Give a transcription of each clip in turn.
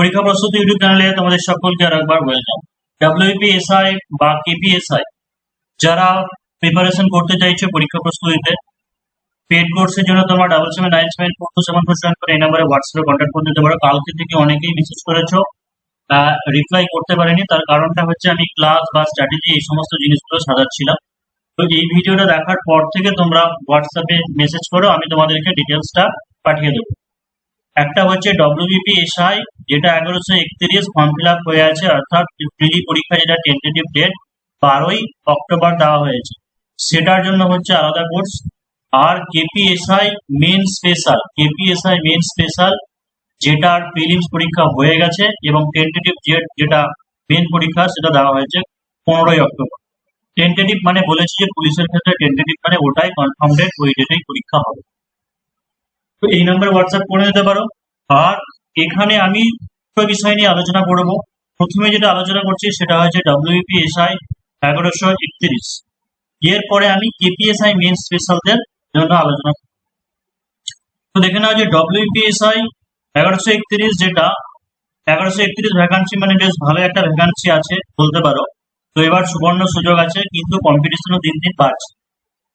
পরীক্ষা প্রস্তুতি ইউটিউব চ্যানেলে তোমাদের সকলকে আর একবার ওয়েলকাম ডাব্লিউপিএসআই বা কেপিএসআই যারা প্রিপারেশন করতে চাইছো পরীক্ষা প্রস্তুতিতে পেড কোর্সের জন্য তোমরা double seven nine seven four two seven four seven করে এই নাম্বারে হোয়াটসঅ্যাপে কন্ট্যাক্ট করে নিতে পারো। কালকে থেকে অনেকেই মেসেজ করেছ রিপ্লাই করতে পারিনি। তার কারণটা হচ্ছে আমি ক্লাস বা স্ট্র্যাটেজি এই সমস্ত জিনিসগুলো সাজাচ্ছিলাম। তো এই ভিডিওটা দেখার পর থেকে তোমরা হোয়াটসঅ্যাপে মেসেজ করো, আমি তোমাদেরকে ডিটেলসটা পাঠিয়ে দেবো। একটা হচ্ছে ডব্লিউবিপি এসআই যেটা এগারোশো একত্রিশ ফর্ম ফিল আপ হয়ে আছে, অর্থাৎ প্রিলি পরীক্ষা যেটা টেন্টেটিভ ডেট বারোই অক্টোবর দেওয়া হয়েছে। সেটার জন্য হচ্ছে আলাদা course R K P S I main special K P S I main special যেটার প্রিলিমস পরীক্ষা হয়ে গেছে এবং টেন্টেটিভ ডেট যেটা মেন পরীক্ষা, সেটা দেওয়া হয়েছে পনেরোই অক্টোবর। টেন্টেটিভ মানে বলেছি যে পুলিশের ক্ষেত্রে টেন্টেটিভ মানে ওটাই কনফার্ম ডেট ওই ডেটেই পরীক্ষা হবে। তো এই নাম্বারে হোয়াটসঅ্যাপ করে নিতে পারো। আর এখানে আমি বিষয় নিয়ে আলোচনা করব। প্রথমে যেটা আলোচনা করছি সেটা হচ্ছে ডব্লিউপি এসআই এগারোশো একত্রিশ। এরপরে আমি কেপিএসআই মেন স্পেশালদের জন্য আলোচনা। তো দেখে নাও যে ডব্লিউপি এসআই এগারোশো একত্রিশ যেটা, এগারোশো একত্রিশ ভ্যাকান্সি মানে বেশ ভালো একটা ভ্যাকান্সি আছে, বলতে পারো। তো এবার সুবর্ণ সুযোগ আছে, কিন্তু কম্পিটিশনও দিন দিন বাড়ছে।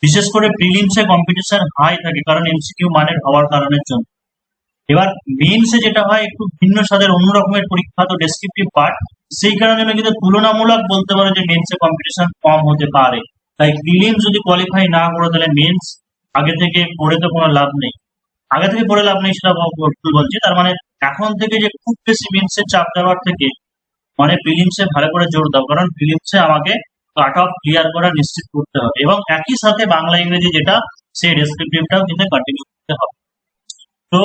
বিশেষ করে প্রিলিমসে কম্পিটিশন হাই থাকে, কারণ এমসিকিউ মানের হওয়ার কারণের জন্য। এবার মেইনসে যেটা হয়, একটু ভিন্ন স্বাদের, অন্য রকমের পরীক্ষা, তো ডেসক্রিপটিভ পার্ট সেই কারণে কিন্তু তুলনামূলক বলতে পারো যে মেন্সে কম্পিটিশন কম হতে পারে। তাই প্রিলিমস যদি কোয়ালিফাই না করো, তাহলে মেন্স আগে থেকে পড়ে তো কোনো লাভ নেই। আগে থেকে পড়ে লাভ নেই সেটা বলছি। তার মানে এখন থেকে যে খুব বেশি মেন্সের চাপ দেওয়ার থেকে মানে প্রিলিমসে ভালো করে জোর দাও। কারণ প্রিলিমসে আমাকে কাট অফ ক্লিয়ার করা নিশ্চিত করতে হবে। এবং একই সাথে বাংলা ইংরেজি যেটা, সেই ডেসক্রিপটিভটাও কিন্তু কন্টিনিউ করতে হবে। তো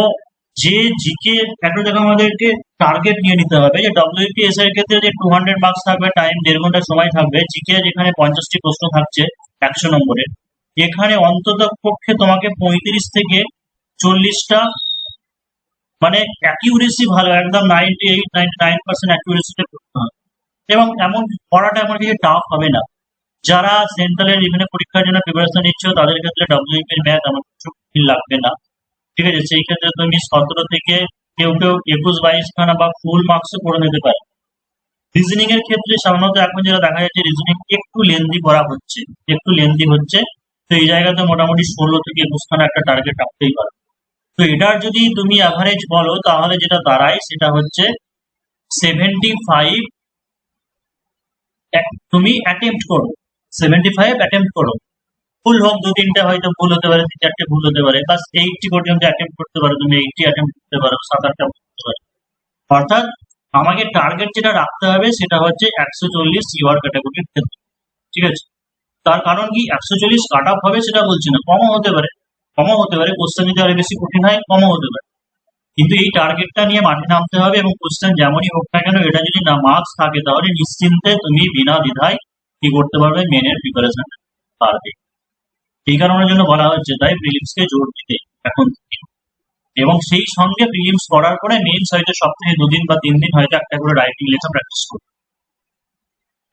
যে জিকে একটা জায়গা আমাদেরকে টার্গেট নিয়ে নিতে হবে, যে ডব্লিউপিএস এর ক্ষেত্রে যে টু হান্ড্রেড মার্কস থাকবে টাইম দেড় ঘণ্টা সময় থাকবে জিকে যেখানে পঞ্চাশটি প্রশ্ন থাকছে, একশো নম্বরের এখানে অন্তত পক্ষে তোমাকে পঁয়ত্রিশ থেকে চল্লিশটা মানে অ্যাকিউরেসি ভালো, একদম ninety eight ninety nine percent অ্যাকিউরেসিতে করতে হবে। এবং এমন পড়াটা এমন কিছু টাফ হবে না। যারা সেন্ট্রালের বিভিন্ন পরীক্ষার জন্য প্রিপারেশন নিচ্ছ, তাদের ক্ষেত্রে ডব্লিউপি এর ম্যাথ আমার কিছু লাগবে না। ঠিক আছে? সেই ক্ষেত্রে তুমি সতেরো থেকে কেউ কেউ একুশ, বাইশ খানা বা ফুল মার্কসও করে নিতে পারে। রিজনিং এর ক্ষেত্রে সাধারণত এখন যেটা দেখা যাচ্ছে রিজনিং একটু লেন্দি করা হচ্ছে, একটু লেন্দি হচ্ছে। তো এই জায়গাতে মোটামুটি ষোলো থেকে একুশ খানা একটা টার্গেট রাখতেই পারো। তো এটার যদি তুমি অ্যাভারেজ বলো, তাহলে যেটা দাঁড়ায় সেটা হচ্ছে সেভেন্টি ফাইভ তুমি অ্যাটেম্প্ট করো। সেভেন্টি ফাইভ অ্যাটেম্প্ট করো। ফুল হোক দু তিনটে হয়তো ভুল হতে পারে তিন চারটে ভুল হতে পারে, বাস এইটটি পর্যন্ত অ্যাটেম্প্ট করতে পারো। তুমি এইটটি অ্যাটেম্প্ট করতে পারো সাত আটটা করতে পারো। অর্থাৎ আমাকে টার্গেট যেটা রাখতে হবে, সেটা হচ্ছে একশো চল্লিশ ইউআর ক্যাটাগরির ক্ষেত্রে ঠিক আছে? তার কারণ কি? একশো চল্লিশ কাট অফ হবে সেটা বলছি না। কমও হতে পারে। কমও হতে পারে। কোশ্চেন যদি আরও বেশি কঠিন হয়, কমও হতে পারে। কিন্তু এই টার্গেটটা নিয়ে মাঠে নামতে হবে এবং কোশ্চেন যেমনই হোক না কেন, এটা যদি না মার্কস থাকে, তাহলে নিশ্চিন্তে তুমি বিনা দ্বিধায় কি করতে পারবে মেনের প্রিপারেশন পারবে। এই কারণের জন্য বলা হচ্ছে তাই প্রিলিমসকে জোর দিতে এখন। এবং সেই সঙ্গে প্রিলিমস করার পরে মেন্স হয়তো সপ্তাহে দুদিন বা তিন দিন হয়তো একটা করে রাইটিং লেখা প্র্যাকটিস করবে।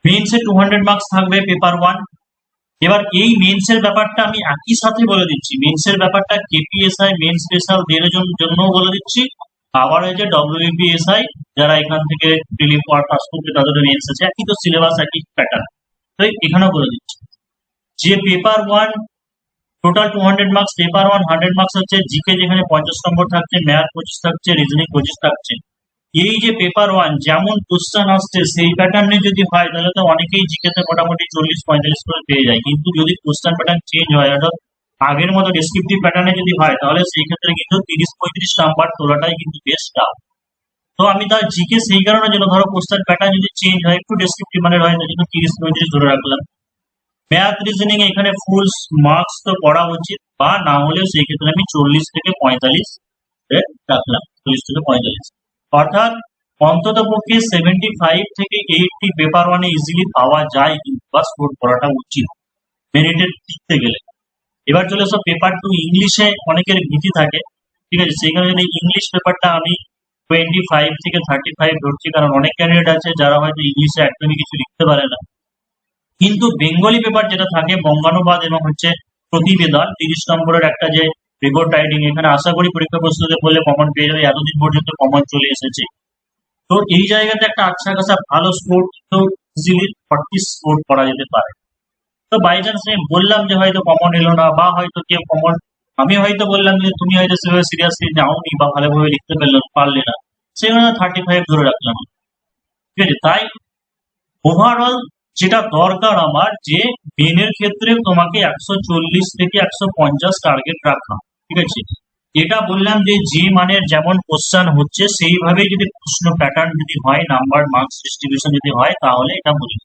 মেন্সে টু হান্ড্রেড মার্কস থাকবে পেপার ওয়ান এবার এই মেন্সের ব্যাপারটা আমি একই সাথে বলে দিচ্ছি। মেন্সের ব্যাপারটা কেপিএসআই মেন স্পেশাল দের জন্য বলে দিচ্ছি। আবার হয়েছে ডব্লিউবিএসআই যারা এখান থেকে প্রিলিম পাস করবে তাদের মেন্স আছে। একই তো সিলেবাস একই প্যাটার্ন তো এখানেও বলে দিচ্ছি। যে paper one total two hundred marks paper one hundred marks হচ্ছে জিকে যেখানে পঞ্চাশ নম্বর থাকছে ম্যাথ পঁচিশ থাকছে রিজনিং পঁচিশ থাকছে। এই যে পেপার ওয়ান যেমন কোশ্চেন আসছে, সেই প্যাটার্নে যদি হয়, তাহলে তো অনেকেই জিকেতে মোটামুটি চল্লিশ, পঁয়তাল্লিশ করে পেয়ে যায়। কিন্তু যদি কোশ্চেন প্যাটার্ন চেঞ্জ হয়, অর্থাৎ আগের মতো ডেসক্রিপটিভ প্যাটার্নে যদি হয়, তাহলে সেই ক্ষেত্রে কিন্তু তিরিশ, পঁয়ত্রিশ নাম্বার তোলাটাই কিন্তু বেশ টাফ তো আমি তার জিকে সেই কারণে যেন ধরো কোশ্চেন প্যাটার্ন যদি চেঞ্জ হয়, একটু ডেসক্রিপটিভ মানে হয় জন্য তিরিশ, পঁয়ত্রিশ ধরে রাখলাম। ম্যাথ রিজনিং এখানে ফুল মার্কস তো পড়া উচিত, বা না হলে সেই ক্ষেত্রে আমি চল্লিশ থেকে পঁয়তাল্লিশ রাখলাম, চল্লিশ থেকে পঁয়তাল্লিশ। অর্থাৎ অন্তত পক্ষে সেভেন্টি ফাইভ থেকে এইটটি পেপার ওয়ানে ইজিলি পাওয়া যায় কিন্তু বা স্কোর করাটা উচিত। মেরিটের দিকতে গেলে। এবার চলে এসো পেপার টু ইংলিশে অনেকের ভীতি থাকে। ঠিক আছে সেই যদি ইংলিশ পেপারটা আমি টোয়েন্টি ফাইভ থেকে থার্টি ফাইভ ধরছি, কারণ অনেক ক্যান্ডিডেট আছে যারা হয়তো ইংলিশে একদমই কিছু লিখতে পারে না। কিন্তু বেঙ্গলি পেপার যেটা থাকে, বঙ্গানুবাদ এবং হচ্ছে প্রতিবেদন, তিরিশ নম্বরের একটা যে রিপোর্ট রাইটিং এখানে আশা করি পরীক্ষা প্রস্তুতি বললে কমন পেয়ে যাবে। এতদিন পর্যন্ত কমন চলে এসেছে। তো এই জায়গাতে একটা আচ্ছা খাসা ভালো স্কোর তো ইজিলি ফর্টি স্কোর করা যেতে পারে। তো বাই চান্স আমি বললাম যে হয়তো কমন এলো না, বা হয়তো কেউ কমন আমি হয়তো বললাম যে তুমি হয়তো সেভাবে সিরিয়াসলি নাওনি বা ভালোভাবে লিখতে পারল পারলে না। সেখানে থার্টি ফাইভ ধরে রাখলাম। ঠিক আছে? তাই ওভারঅল যেটা দরকার আমার যে মেনের ক্ষেত্রে তোমাকে একশো চল্লিশ থেকে একশো পঞ্চাশ টার্গেট রাখা, ঠিক আছে এটা বললাম যে যে মানের যেমন কোশ্চেন হচ্ছে, সেইভাবে যদি প্রশ্ন প্যাটার্ন যদি হয় নাম্বার মার্কস ডিস্ট্রিবিউশন যদি হয়, তাহলে এটা বলি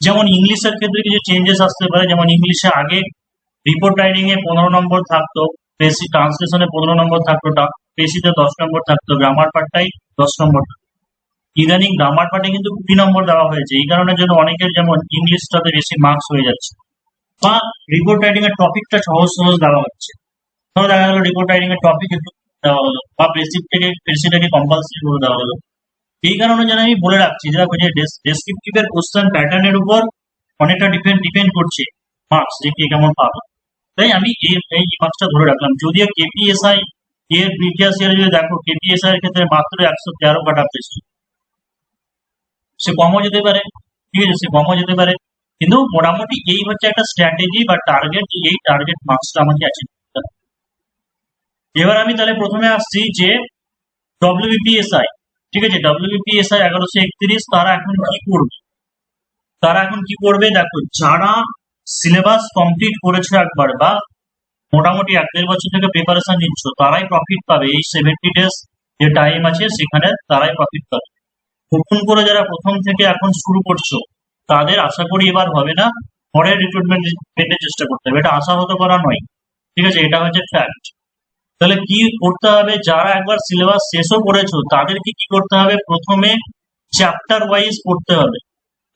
যেমন ইংলিশের ক্ষেত্রে কিছু চেঞ্জেস আসতে পারে, যেমন ইংলিশে আগে রিপোর্ট রাইটিং এ পনেরো নম্বর থাকতো বেসি ট্রান্সলেশনে পনেরো নম্বর থাকতো বেসিতে দশ নম্বর থাকতো গ্রামার পার্টটাই দশ নম্বর থাকতো। ইদানিং গ্রামার পার্টে কিন্তু কুড়ি নম্বর দেওয়া হয়েছে। এই কারণে জন্য অনেকের যেমন ইংলিশটাতে বেশি মার্কস হয়ে যাচ্ছে, বা রিপোর্ট রাইটিং এর টপিকটা সহজ সহজ দেওয়া হচ্ছে। ধরো দেখা গেলো রিপোর্ট রাইটিং এর টপিক একটু দেওয়া হলো, বা থেকে বেসিকটাকে কম্পালসারি করে দেওয়া হলো। এই কারণে যেন আমি বলে রাখছি যে দেখো, যে ডেসক্রিপটিভ এর কোশ্চেন প্যাটার্নের উপর অনেকটা ডিপেন্ড ডিপেন্ড করছে মার্কস যে কে কেমন পাবে। তাই আমি এই এই মার্কসটা ধরে রাখলাম। যদিও কেপিএসআই এর প্রিভিয়াস ইয়ারে যদি দেখো কেপিএসআই এর ক্ষেত্রে মাত্র একশো তেরো কাট আপ পেয়েছে সে কমও যেতে পারে। ঠিক আছে, সে কমও যেতে পারে। কিন্তু মোটামুটি এই হচ্ছে একটা স্ট্র্যাটেজি বা টার্গেট এই টার্গেট মার্কসটা আমাকে অ্যাচিভ করতে হবে। এবার আমি তাহলে প্রথমে আসছি যে ডব্লিউবিপিএসআই ঠিক আছে? ডব্লিউবিপিএসআই এগারোশো একত্রিশ, তারা এখন কি করবে? তারা এখন কি করবে? দেখো, যারা সিলেবাস কমপ্লিট করেছে একবার বা মোটামুটি এক দেড় বছর থেকে প্রিপারেশন নিচ্ছ, তারাই প্রফিট পাবে। এই সেভেন্টি ডেজ যে টাইম আছে, সেখানে তারাই প্রফিট পাবে। নতুন করে যারা প্রথম থেকে এখন শুরু করছ, তাদের আশা করি এবার হবে না। পরের রিক্রুটমেন্ট পেতে চেষ্টা করতে হবে। এটা আশা হতে করা নয়। ঠিক আছে, এটা হচ্ছে ফ্যাক্ট তাহলে কি করতে হবে? যারা একবার সিলেবাস শেষও করেছ, তাদেরকে কি করতে হবে? প্রথমে চ্যাপ্টার ওয়াইজ পড়তে হবে।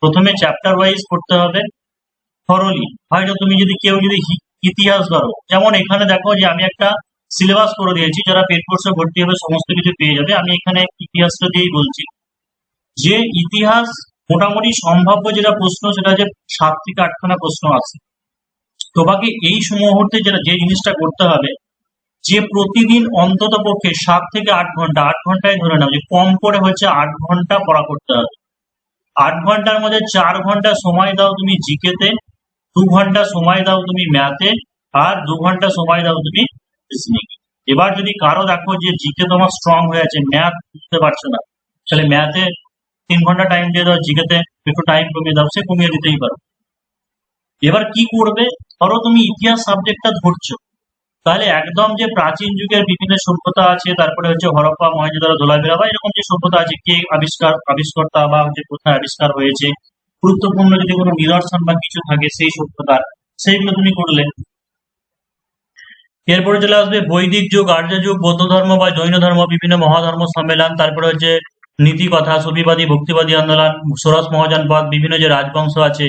প্রথমে চ্যাপ্টার ওয়াইজ পড়তে হবে। থরলি হয়তো তুমি যদি কেউ যদি ইতিহাস ধরো, যেমন এখানে দেখো যে আমি একটা সিলেবাস করে দিয়েছি, যারা পেড কোর্সে ভর্তি হবে, সমস্ত কিছু পেয়ে যাবে। আমি এখানে ইতিহাসটা দিয়েই বলছি। যে ইতিহাস মোটামুটি সম্ভাব্য যেটা প্রশ্ন, সেটা যে সাত থেকে আটখানা প্রশ্ন আছে। তোমাকে এই মুহূর্তে যেটা যে জিনিসটা করতে হবে, যে প্রতিদিন অন্তত পক্ষে সাত থেকে আট ঘণ্টা, আট ঘন্টায় ধরে নাও যে কম করে হচ্ছে আট ঘণ্টা পড়া করতে হবে। আট ঘণ্টার মধ্যে চার ঘণ্টা সময় দাও তুমি জিকেতে, দু ঘণ্টা সময় দাও তুমি ম্যাথে, আর দু ঘণ্টা সময় দাও তুমি এবার যদি কারও দেখো যে জিকে তোমার স্ট্রং হয়ে আছে, ম্যাথ বুঝতে পারছ না, তাহলে ম্যাথে তিন ঘণ্টা টাইম দিয়ে দাও জিকেতে একটু টাইম কমিয়ে দাও, সে কমিয়ে দিতেই পারো। এবার কি করবে? ধরো তুমি ইতিহাস সাবজেক্টটা ধরছো। তাহলে একদম যে প্রাচীন যুগের বিভিন্ন সভ্যতা আছে, তারপরে হচ্ছে হরপ্পা মহেঞ্জোদারো ধোলাভিরা বা এরকম যে সভ্যতা আছে, কে আবিষ্কার, আবিষ্কর্তা বা হচ্ছে কোথায় আবিষ্কার হয়েছে, গুরুত্বপূর্ণ যদি কোনো নিদর্শন বা কিছু থাকে সেই সভ্যতার, সেইগুলো তুমি করলে। এরপরে চলে আসবে বৈদিক যুগ, আর্য যুগ, বৌদ্ধ ধর্ম বা জৈন ধর্ম, বিভিন্ন মহাধর্ম সম্মেলন, তারপরে হচ্ছে নীতি কথা সুফিবাদী ভক্তিবাদী আন্দোলন ষোড়শ মহাজনপদ, বিভিন্ন যে রাজবংশ আছে,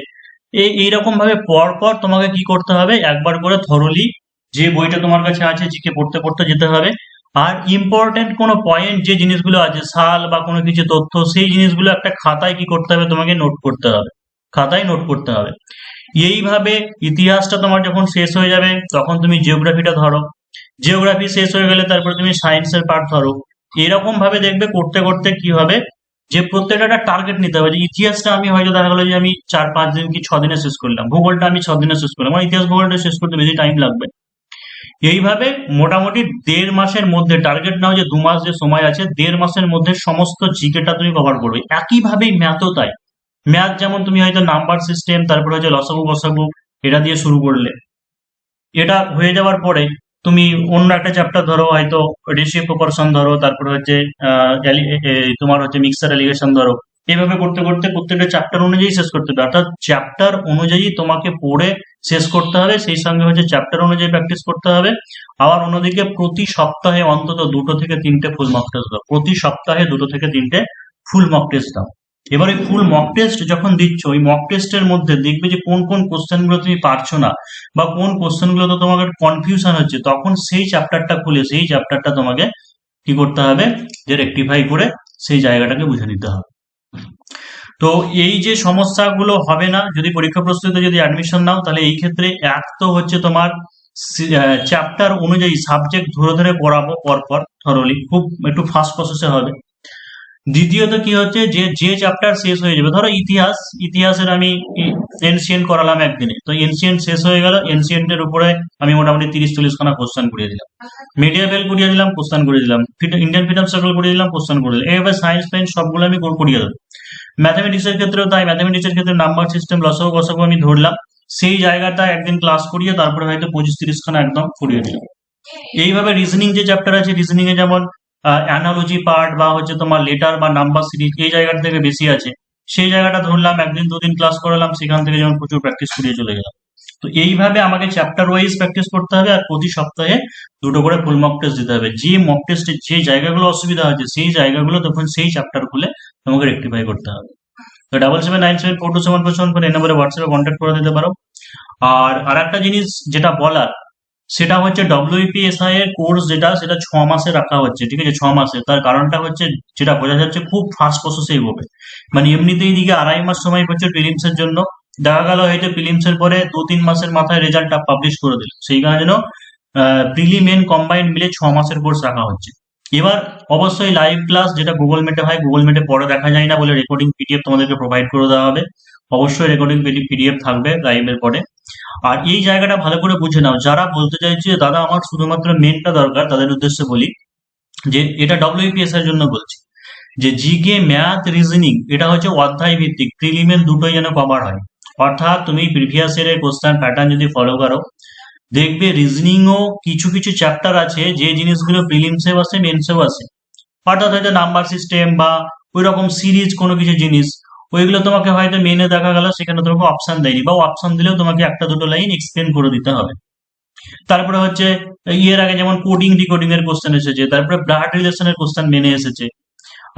এই এইরকম ভাবে পর পর তোমাকে কি করতে হবে? একবার করে থরলি যে বইটা তোমার কাছে আছে, জিকে পড়তে পড়তে যেতে হবে। আর ইম্পর্টেন্ট কোনো পয়েন্ট যে জিনিসগুলো আছে, সাল বা কোনো কিছু তথ্য, সেই জিনিসগুলো একটা খাতায় কি করতে হবে? তোমাকে নোট করতে হবে। খাতায় নোট করতে হবে। এইভাবে ইতিহাসটা তোমার যখন শেষ হয়ে যাবে, তখন তুমি জিওগ্রাফিটা ধরো। জিওগ্রাফি শেষ হয়ে গেলে তারপরে তুমি সায়েন্সের পার্ট ধরো। এরকম ভাবে দেখবে করতে করতে কি হবে? যে প্রত্যেকটা একটা টার্গেট নিতে হবে। যে ইতিহাসটা আমি হয়তো দেখা গেলো যে আমি চার, পাঁচ দিন কি ছ দিনে শেষ করলাম। ভূগোলটা আমি ছ দিনে শেষ করলাম। আমার ইতিহাস ভূগোলটা শেষ করতে বেশি টাইম লাগবে। এইভাবে মোটামুটি দেড় মাসের মধ্যে টার্গেট নাও যে দু মাস যে সময় আছে, দেড় মাসের মধ্যে সমস্ত জিকেটা তুমি কভার করবে। একইভাবেই ম্যাথও তাই। ম্যাথ যেমন তুমি হয়তো নাম্বার সিস্টেম তারপরে হচ্ছে লসাগু বসাগু এটা দিয়ে শুরু করলে। এটা হয়ে যাওয়ার পরে তুমি অন্য একটা চ্যাপ্টার ধরো, হয়তো রেশিও প্রপারশন ধরো, তারপরে হচ্ছে তোমার হচ্ছে মিক্সার এলিগেশন ধরো। এইভাবে করতে করতে, প্রত্যেকটা চ্যাপ্টার অনুযায়ী শেষ করতে হবে। অর্থাৎ চ্যাপ্টার অনুযায়ী তোমাকে পড়ে শেষ করতে হবে, সেই সঙ্গে হচ্ছে চ্যাপ্টার অনুযায়ী প্র্যাকটিস করতে হবে। আবার অন্যদিকে প্রতি সপ্তাহে অন্তত দুটো থেকে তিনটে ফুল মক টেস্ট দাও প্রতি সপ্তাহে দুটো থেকে তিনটে ফুল মক টেস্ট দাও। এবার ফুল মক টেস্ট যখন দিচ্ছ, ওই মক টেস্টের মধ্যে দেখবে যে কোন কোন কোশ্চেনগুলো তুমি পারছ না বা কোন কোশ্চেনগুলো তো তোমাকে কনফিউশন হচ্ছে, তখন সেই চ্যাপ্টারটা খুলে সেই চ্যাপ্টারটা তোমাকে কি করতে হবে? যে রেকটিফাই করে সেই জায়গাটাকে বুঝে নিতে হবে। তো এই যে সমস্যাগুলো হবে না, যদি পরীক্ষা প্রস্তুতিতে যদি অ্যাডমিশন নাও, তাহলে এই ক্ষেত্রে এক তো হচ্ছে তোমার চ্যাপ্টার অনুযায়ী সাবজেক্ট ধরে ধরে পড়াবো পরপর থরলি খুব একটু ফাস্ট প্রসেসে হবে। দ্বিতীয়ত কি হচ্ছে, যে যে চ্যাপ্টার শেষ হয়ে যাবে, ধরো ইতিহাস, ইতিহাসের আমি এনসিয়েন্ট করালাম একদিনে, তো এনসিয়েন্ট শেষ হয়ে গেল এনসিয়েন্টের উপরে আমি মোটামুটি তিরিশ চল্লিশ খানা কোশ্চেন করিয়ে দিলাম। মিডিয়াবেল করিয়ে দিলাম কোশ্চেন করে দিলাম ইন্ডিয়ান ফ্রিডম সার্কেল করিয়ে দিলাম কোশ্চেন করে দিলাম এইভাবে সায়েন্স ফাইন্স সবগুলো আমি কর- করিয়ে দেবো। ম্যাথামেটিক্সের ক্ষেত্রেও তাই ম্যাথামেটিক্সের ক্ষেত্রে নাম্বার সিস্টেম লসও গসও আমি ধরলাম, সেই জায়গাটা একদিন ক্লাস করিয়ে তারপরে হয়তো পঁচিশ তিরিশ খানা একদম করিয়ে দিলাম। এইভাবে রিজনিং যে চ্যাপ্টার আছে রিজনিং এ যেমন অ্যানালজি পার্ট বা হচ্ছে তোমার লেটার বা নাম্বার সিরিজ এই জায়গাটা থেকে বেশি আছে। সেই জায়গাটা ধরলাম, একদিন দুদিন ক্লাস করালাম, সেখান থেকে যেমন প্রচুর প্র্যাকটিস করিয়ে চলে গেলাম। তো এইভাবে আমাকে চ্যাপ্টার ওয়াইজ প্র্যাকটিস করতে হবে আর প্রতি সপ্তাহে দুটো করে ফুল মক টেস্ট দিতে হবে। যে মক টেস্টে যে জায়গাগুলো অসুবিধা আছে সেই জায়গাগুলো তখন সেই চ্যাপ্টার খুলে তোমাকে রেক্টিফাই করতে হবে। তো double seven nine seven four two seven four seven four এই নম্বরে হোয়াটসঅ্যাপে কন্ট্যাক্ট করে দিতে পারো। আর আর একটা জিনিস যেটা বলার সেটা হচ্ছে ডব্লিউপিএসআই এর কোর্স যেটা, সেটা ছ মাসে রাখা হচ্ছে, ঠিক আছে? ছ মাসে। তার কারণটা হচ্ছে যেটা বোঝা যাচ্ছে খুব ফাস্ট প্রসেসে এগোবে মানে এমনিতেই দিকে আড়াই মাস সময় হচ্ছে প্রিলিমস এর জন্য। দেখা গেল হয়তো প্রিলিমস এর পরে দু তিন মাসের মাথায় রেজাল্টটা পাবলিশ করে দিল। সেই কারণে যেন প্রিলিমেন কম্বাইন্ড মিলে ছ মাসের কোর্স রাখা হচ্ছে। এবার অবশ্যই লাইভ ক্লাস যেটা গুগল মিটে হয় গুগল মিটে পরে দেখা যায় না বলে রেকর্ডিং পিডিএফ তোমাদেরকে প্রোভাইড করে দেওয়া হবে। অবশ্যই রেকর্ডিং পিডিএফ থাকবে লাইভের পরে। আর এই জায়গাটা ভালো করে বুঝে নাও। যারা বলতে চাইছে দাদা, আমার শুধুমাত্র মেনটা দরকার তাদের উদ্দেশ্যে বলি যে, এটা ডব্লিউপিএস এর জন্য বলছি। যে জিকে ম্যাথ রিজনিং এটা হচ্ছে অধ্যায় ভিত্তিক প্রিলিমেন দুটোই যেন কভার হয়। অর্থাৎ, তুমি প্রিভিয়াস ইয়ারের কোশ্চেন প্যাটার্ন যদি ফলো করো, দেখবে রিজনিংও কিছু কিছু চ্যাপ্টার আছে, যে জিনিসগুলো প্রিলিমসেও আসে মেন্সেও আসে। অর্থাৎ হয়তো নাম্বার সিস্টেম বা ওই রকম সিরিজ কোনো কিছু জিনিস ওইগুলো তোমাকে হয়তো মেনে দেখা গেল, সেখানে তোমাকে অপশন দেয়নি বা অপশন দিলেও তোমাকে একটা দুটো লাইন এক্সপ্লেন করে দিতে হবে। তারপরে হচ্ছে, ইয়ের আগে যেমন কোডিং ডিকোডিং এর কোশ্চেন এসেছে, তারপরে ব্লাড রিলেশনের কোশ্চেন মেনে এসেছে।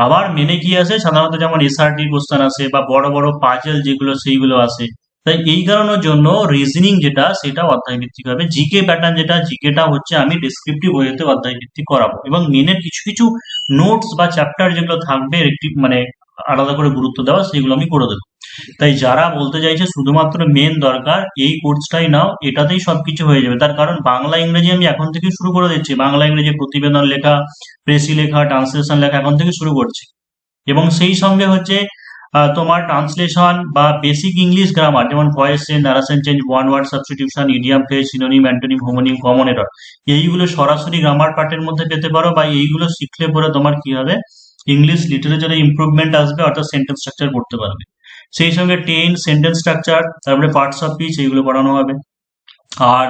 আবার মেনে কি আসে? সাধারণত যেমন এসআরটি কোশ্চেন আসে বা বড় বড় পাজেল যেগুলো, সেইগুলো আসে। তাই এই কারণের জন্য রিজনিং যেটা, সেটা অধ্যায় ভিত্তিক হবে জিকে প্যাটার্ন যেটা জিকেটা হচ্ছে আমি ডেসক্রিপটিভ ওয়েতে অধ্যায় ভিত্তিক করাবো। এবং মেনের কিছু কিছু নোটস বা চ্যাপ্টার যেগুলো থাকবে মানে আলাদা করে গুরুত্ব দেওয়া, সেগুলো আমি করে দেবো। তাই যারা বলতে চাইছে শুধুমাত্র মেন দরকার, এই কোর্সটাই নাও, এটাতেই সবকিছু হয়ে যাবে। তার কারণ বাংলা, ইংরেজি আমি এখন থেকে শুরু করে দিচ্ছি। বাংলা, ইংরেজি প্রতিবেদন লেখা, প্রেসি লেখা ট্রান্সলেশন লেখা এখন থেকে শুরু করছি। এবং সেই সঙ্গে হচ্ছে তোমার ট্রান্সলেশন বা বেসিক ইংলিশ গ্রামার যেমন voice change narration change one word substitution idiom phrase synonym antonym homonym common error এইগুলো সরাসরি গ্রামার পার্টের মধ্যে পেতে পারো বা এইগুলো শিখলে পরে তোমার কি হবে? ইংলিশ লিটারেচারে ইমপ্রুভমেন্ট আসবে, অর্থাৎ সেন্টেন্স স্ট্রাকচার করতে পারবে। সেই সঙ্গে টেন সেন্টেন্স স্ট্রাকচার তারপরে পার্টস অফ পিচ এইগুলো পড়ানো হবে। আর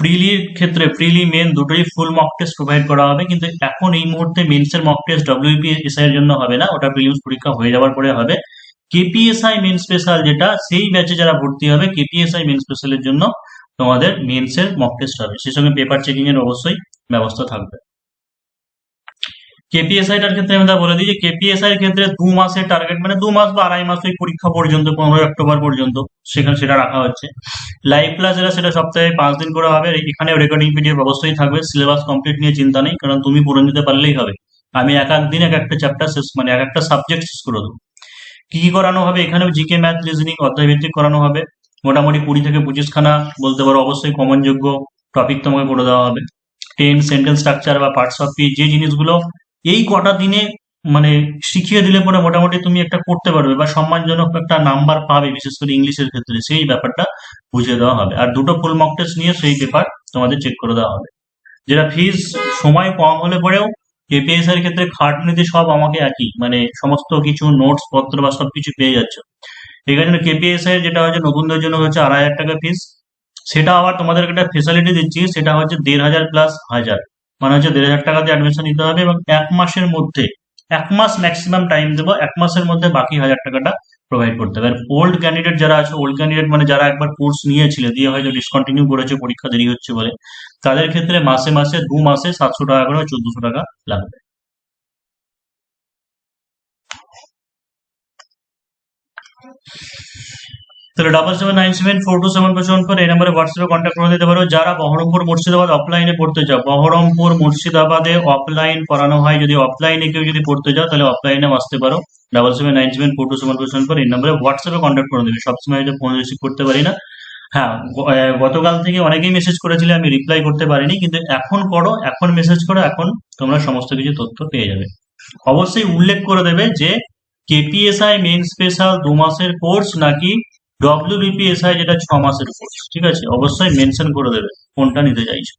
প্রিলির ক্ষেত্রে প্রিলি মেন দুটোই ফুল মক টেস্ট প্রোভাইড করা হবে, কিন্তু এখন এই মুহূর্তে মেন্সের মক টেস্ট ডব্লিউপিএসআই এর জন্য হবে না, ওটা প্রিলিমস পরীক্ষা হয়ে যাওয়ার পরে হবে। কেপিএসআই মেন স্পেশাল যেটা, সেই ব্যাচে যারা ভর্তি হবে কেপিএসআই মেন স্পেশালের জন্য তোমাদের মেন্সের মক টেস্ট হবে। সেই সঙ্গে পেপার চেকিং এর অবশ্যই ব্যবস্থা থাকবে। কেপিএসআই টার ক্ষেত্রে আমি তা বলে দিই যে কেপিএসআই ক্ষেত্রে দু মাসের টার্গেট মানে দু মাস বা আড়াই মাস ওই পরীক্ষা পর্যন্ত, পনেরোই অক্টোবর পর্যন্ত সেখানে সেটা রাখা হচ্ছে। লাইভ ক্লাস যেটা সেটা সপ্তাহে পাঁচ দিন করে হবে। এখানে রেকর্ডিং পিডিএফ অবশ্যই থাকবে। সিলেবাস কমপ্লিট নিয়ে চিন্তা নেই, কারণ তুমি পড়ে নিতে পারলেই হবে। আমি এক এক দিন এক একটা চ্যাপ্টার শেষ মানে এক একটা সাবজেক্ট শেষ করে দেবো। কি কি করানো হবে? এখানেও জিকে ম্যাথ রিজনিং অধ্যায় করানো হবে। মোটামুটি কুড়ি থেকে পঁচিশ খানা বলতে পারো, অবশ্যই কমন যোগ্য টপিক তোমাকে করে দেওয়া হবে। টেন সেন্টেন্স স্ট্রাকচার বা পার্টস অফ পি যে জিনিসগুলো এই কটা দিনে মানে শিখিয়ে দিলে পরে মোটামুটি তুমি একটা করতে পারবে বা সম্মানজনক একটা নাম্বার পাবে, বিশেষ করে ইংলিশের ক্ষেত্রে। সেই ব্যাপারটা বুঝিয়ে দেওয়া হবে। আর দুটো ফুল মক টেস্ট নিয়ে সেই পেপার তোমাদের চেক করে দেওয়া হবে। যেটা ফিস সময় কম হলে পরেও কেপিএস এর ক্ষেত্রে খাটনিতে সব আমাকে একই। মানে সমস্ত কিছু নোটস পত্র বা সবকিছু পেয়ে যাচ্ছ। এখানে কেপিএস এর যেটা হচ্ছে নতুনদের জন্য হচ্ছে আড়াই হাজার টাকা ফিস সেটা আবার তোমাদের একটা ফেসিলিটি দিচ্ছি, সেটা হচ্ছে দেড় হাজার প্লাস হাজার। মানে হচ্ছে দেড় হাজার টাকা দিয়ে অ্যাডমিশন নিতে হবে এবং এক মাসের মধ্যে, এক মাস ম্যাক্সিমাম টাইম দেবো, এক মাসের মধ্যে বাকি হাজার টাকাটা প্রোভাইড করতে হবে। আর ওল্ড ক্যান্ডিডেট যারা আছে ওল্ড ক্যান্ডিডেট মানে যারা একবার কোর্স নিয়েছিল, দিয়ে হয়তো ডিসকন্টিনিউ করেছে, পরীক্ষা দেরি হচ্ছে বলে, তাদের ক্ষেত্রে মাসে মাসে দু মাসে সাতশো টাকা করে চোদ্দশো টাকা লাগবে। তাহলে double seven nine seven four two seven four seven four এই নম্বরে হোয়াটসঅ্যাপে কন্ট্যাক্ট করে দিতে পারো। যারা বহরমপুর মুর্শিদাবাদ অফলাইনে পড়তে চাও, বহরমপুর মুর্শিদাবাদে অফলাইন পড়ানো হয় যদি অফলাইনে কেউ যদি পড়তে চাও তাহলে অফলাইনে আসতে পারো। Double seven nine seven four two seven four seven four এই নম্বরে হোয়াটসঅ্যাপে কন্ট্যাক্ট করে দেবে। সবসময় হয়তো ফোন রিসিভ করতে পারি না। হ্যাঁ গতকাল থেকে অনেকেই মেসেজ করেছিলে, আমি রিপ্লাই করতে পারিনি, কিন্তু এখন করো এখন মেসেজ করো, এখন তোমরা সমস্ত কিছু তথ্য পেয়ে যাবে। অবশ্যই উল্লেখ করে দেবে যে কেপিএসআই মেন স্পেশাল দু মাসের কোর্স নাকি ডব্লিউবিপিএসআই যেটা ছ মাসের কোর্স ঠিক আছে? অবশ্যই মেনশন করে দেবে। কোনটা নিতে চাইছো?